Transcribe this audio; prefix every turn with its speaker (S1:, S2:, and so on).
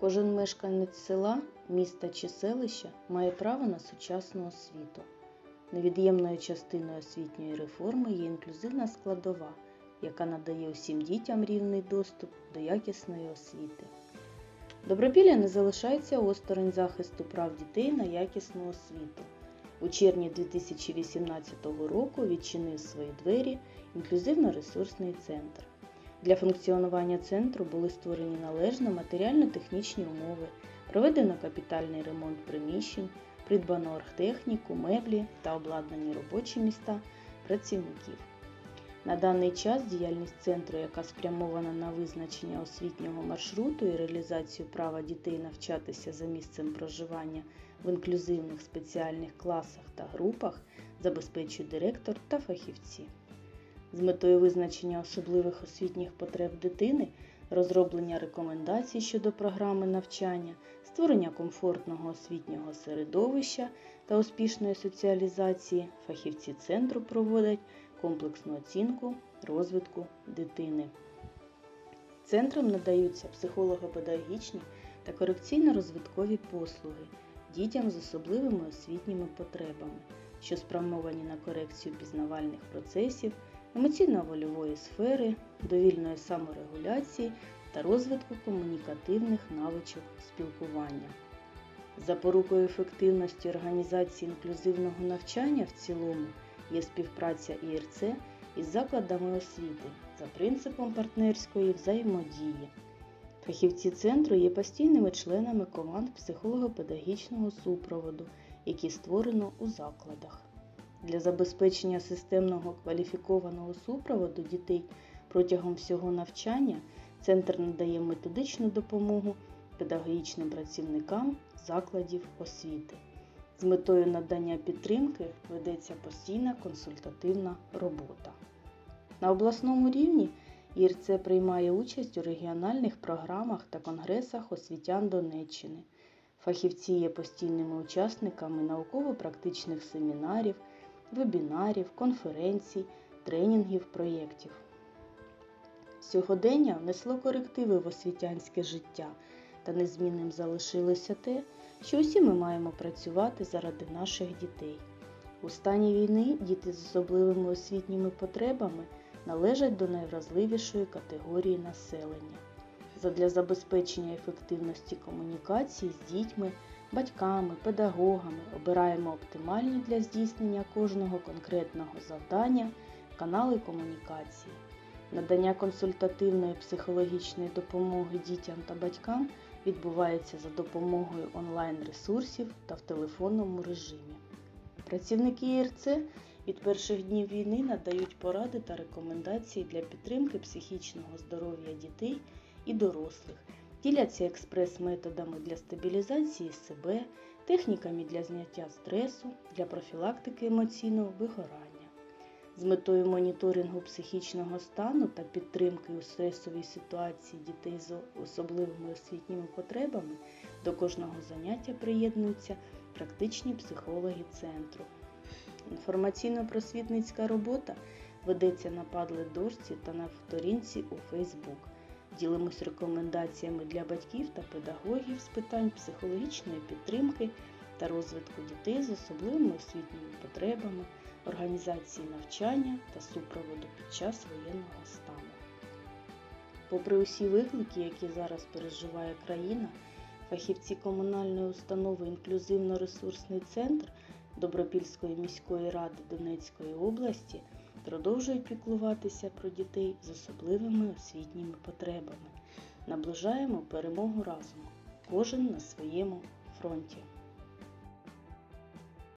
S1: Кожен мешканець села, міста чи селища має право на сучасну освіту. Невід'ємною частиною освітньої реформи є інклюзивна складова, яка надає усім дітям рівний доступ до якісної освіти. Добропілля не залишається осторонь захисту прав дітей на якісну освіту. У червні 2018 року відчинив свої двері інклюзивно-ресурсний центр. Для функціонування центру були створені належно матеріально-технічні умови, проведено капітальний ремонт приміщень, придбано оргтехніку, меблі та обладнані робочі міста працівників. На даний час діяльність центру, яка спрямована на визначення освітнього маршруту і реалізацію права дітей навчатися за місцем проживання в інклюзивних спеціальних класах та групах, забезпечує директор та фахівці. З метою визначення особливих освітніх потреб дитини, розроблення рекомендацій щодо програми навчання, створення комфортного освітнього середовища та успішної соціалізації фахівці центру проводять комплексну оцінку розвитку дитини. Центром надаються психолого-педагогічні та корекційно-розвиткові послуги дітям з особливими освітніми потребами, що спрямовані на корекцію пізнавальних процесів, емоційно-вольової сфери, довільної саморегуляції та розвитку комунікативних навичок спілкування. Запорукою ефективності організації інклюзивного навчання в цілому є співпраця ІРЦ із закладами освіти за принципом партнерської взаємодії. Фахівці центру є постійними членами команд психолого-педагогічного супроводу, які створено у закладах. Для забезпечення системного кваліфікованого супроводу дітей протягом всього навчання центр надає методичну допомогу педагогічним працівникам закладів освіти. З метою надання підтримки ведеться постійна консультативна робота. На обласному рівні ІРЦ приймає участь у регіональних програмах та конгресах освітян Донеччини. Фахівці є постійними учасниками науково-практичних семінарів, вебінарів, конференцій, тренінгів, проєктів. Сьогодення внесло корективи в освітянське життя, та незмінним залишилося те, що усі ми маємо працювати заради наших дітей. У стані війни діти з особливими освітніми потребами належать до найвразливішої категорії населення. Задля забезпечення ефективності комунікації з дітьми, батьками, педагогами обираємо оптимальні для здійснення кожного конкретного завдання канали комунікації. Надання консультативної психологічної допомоги дітям та батькам відбувається за допомогою онлайн-ресурсів та в телефонному режимі. Працівники ІРЦ від перших днів війни надають поради та рекомендації для підтримки психічного здоров'я дітей і дорослих, діляться експрес-методами для стабілізації себе, техніками для зняття стресу, для профілактики емоційного вигорання. З метою моніторингу психічного стану та підтримки у стресовій ситуації дітей з особливими освітніми потребами до кожного заняття приєднуються практичні психологи центру. Інформаційно-просвітницька робота ведеться на падлет дошці та на сторінці у Facebook. Ділимось рекомендаціями для батьків та педагогів з питань психологічної підтримки та розвитку дітей з особливими освітніми потребами, організації навчання та супроводу під час воєнного стану. Попри усі виклики, які зараз переживає країна, фахівці комунальної установи Інклюзивно-ресурсний центр Добропільської міської ради Донецької області продовжують піклуватися про дітей з особливими освітніми потребами. Наближаємо перемогу разом, кожен на своєму фронті.